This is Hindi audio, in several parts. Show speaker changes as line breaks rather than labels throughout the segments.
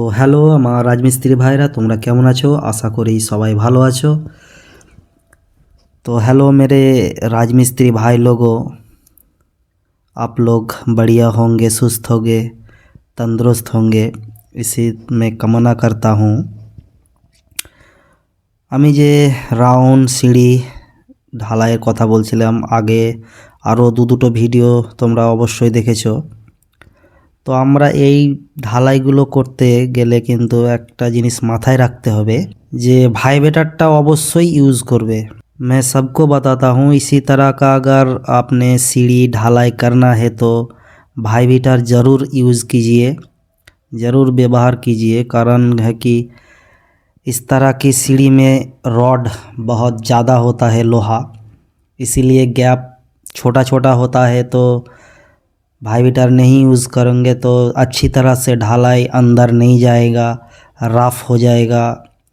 তো হ্যালো আমার রাজমিস্ত্রি ভাইরা তোমরা কেমন আছো আশা করি সবাই ভালো আছো तो हेलो मेरे राजमिस्त्री भाई लोगों आप लोग बढ़िया होंगे सुस्त होंगे तंदुरुस्त होंगे इसी में कामना करता हूँ আমি যে রাউন্ড সিঁড়ি ঢালাইয়ের কথা বলছিলাম আগে আরও দু দুটো ভিডিও তোমরা অবশ্যই দেখেছো তো আমরা এই ঢালাইগুলো করতে গেলে কিন্তু একটা জিনিস মাথায় রাখতে হবে যে ভাইবেটারটা অবশ্যই ইউজ করবে मैं सबको बताता हूँ इसी तरह का अगर आपने सीढ़ी ढालाई करना है तो भाई बीटर ज़रूर यूज़ कीजिए ज़रूर व्यवहार कीजिए कारण है कि इस तरह की सीढ़ी में रॉड बहुत ज़्यादा होता है लोहा इसीलिए गैप छोटा छोटा होता है तो भाई बीटर नहीं यूज़ करेंगे तो अच्छी तरह से ढालाई अंदर नहीं जाएगा रफ हो जाएगा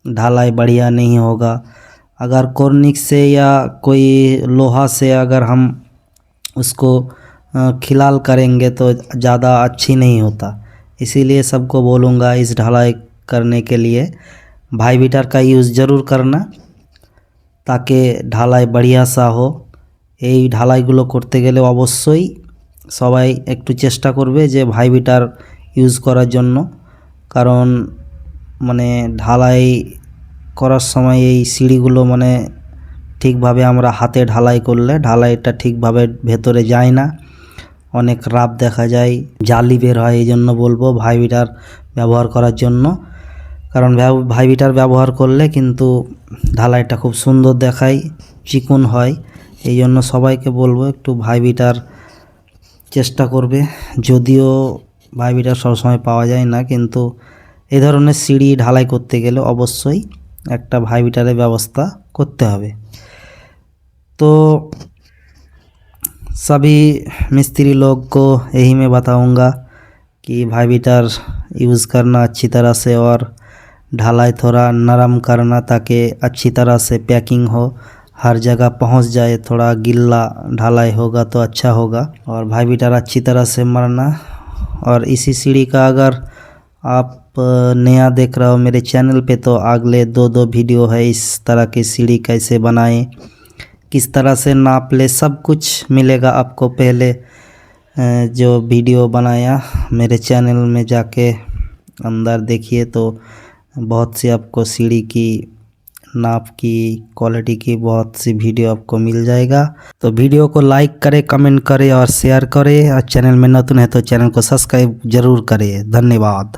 ढालाई बढ़िया नहीं होगा अगर कॉर्निक से या कोई लोहा से अगर हम उसको अ, खिलाल करेंगे तो ज़्यादा अच्छी नहीं होता इसीलिए सबको बोलूँगा इस ढलाई करने के लिए भाई बीटर का यूज़ ज़रूर करना তাকে ঢালাই बढ़िया सा हो এই ঢালাইগুলো করতে গেলে অবশ্যই সবাই একটু চেষ্টা করবে যে ভাই বিটার ইউজ করার জন্য। কারণ মানে ঢালাই করার সময় এই সিঁড়িগুলো মানে ঠিকভাবে আমরা হাতে ঢালাই করলে ঢালাইটা ঠিকভাবে ভেতরে যায় না। অনেক রাপ দেখা যায়, জালি বের হয় এই জন্য বলব ভাইবিটার ব্যবহার করার জন্য। কারণ ভাইবিটার ব্যবহার করলে কিন্তু ঢালাইটা খুব সুন্দর দেখায়, চিকন হয়। এই জন্য সবাইকে বলব একটু ভাইবিটার চেষ্টা করবে যদিও ভাইবিটার সবসময় পাওয়া যায় না কিন্তু এই ধরনের সিঁড়ি ঢালাই করতে গেলে অবশ্যই একটা ভাইবিটারের ব্যবস্থা করতে হবে तो सभी मिस्त्री लोग को यही मैं बताऊंगा कि भाई बीटर यूज़ करना अच्छी तरह से और ढालाई थोड़ा नरम करना ताकि अच्छी तरह से पैकिंग हो हर जगह पहुँच जाए, थोड़ा गिल्ला ढालाई होगा तो अच्छा होगा। और भाई बीटर अच्छी तरह से मरना। और इसी सीढ़ी का अगर आप नया देख रहे हो मेरे चैनल पे तो अगले दो दो वीडियो है इस तरह की सीढ़ी कैसे बनाएँ, किस तरह से नाप ले, सब कुछ मिलेगा आपको पहले जो वीडियो बनाया मेरे चैनल में जाके अंदर देखिए तो बहुत सी आपको सीढ़ी की नाप की क्वालिटी की बहुत सी वीडियो आपको मिल जाएगा। तो वीडियो को लाइक करें कमेंट करें और शेयर करें। और चैनल में नतून है तो चैनल को सब्सक्राइब ज़रूर करें। धन्यवाद।